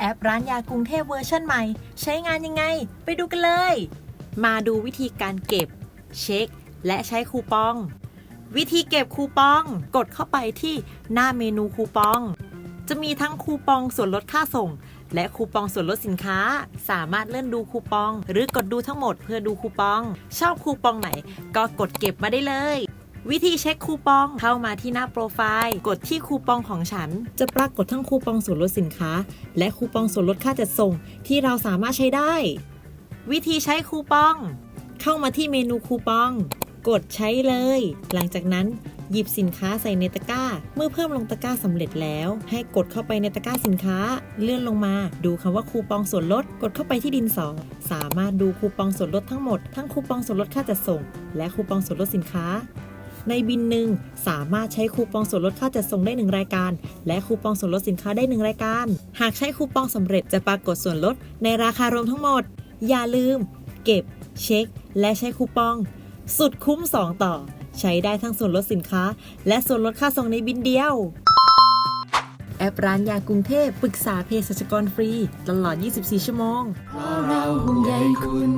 แอปร้านยากรุงเทพเวอร์ชันใหม่ ใช้งานยังไง ไปดูกันเลย มาดูวิธีการเก็บ เช็ค และใช้คูปอง วิธีเก็บคูปอง กดเข้าไปที่หน้าเมนูคูปอง จะมีทั้งคูปองส่วนลดค่าส่ง และคูปองส่วนลดสินค้า สามารถเลื่อนดูคูปอง หรือกดดูทั้งหมดเพื่อดูคูปอง ชอบคูปองไหนก็กดเก็บมาได้เลย วิธีเช็คคูปองเข้ามาที่หน้าโปรไฟล์ กดที่คูปองของฉัน จะปรากฏทั้งคูปองส่วนลดสินค้า และคูปองส่วนลดค่าจัดส่ง ที่เราสามารถใช้ได้ วิธีใช้คูปอง เข้ามาที่เมนูคูปอง กดใช้เลย หลังจากนั้นหยิบสินค้าใส่ในตะกร้า เมื่อเพิ่มลงตะกร้าสำเร็จแล้ว ให้กดเข้าไปในตะกร้าสินค้า เลื่อนลงมา ดูคำว่าคูปองส่วนลด กดเข้าไปที่ดินสอสามารถดูคูปองส่วนลดทั้งหมด ทั้งคูปองส่วนลดค่าจัดส่ง และคูปองส่วนลดสินค้า ในบินหนึ่งสามารถใช้คูปองส่วนลดค่าจัดส่งได้หนึ่งรายการ และคูปองส่วนลดสินค้าได้หนึ่งรายการ หากใช้คูปองสำเร็จจะปรากฏส่วนลดในราคารวมทั้งหมด อย่าลืม เก็บ เช็ค และใช้คูปอง สุดคุ้ม 2 ต่อ ใช้ได้ทั้งส่วนลดสินค้า และส่วนลดค่าส่งในบินเดียวแอปร้านยากรุงเทพปรึกษาเภสัชกรฟรี ตลอด 24 ชั่วโมงเพราะเราห่วงใยคุณ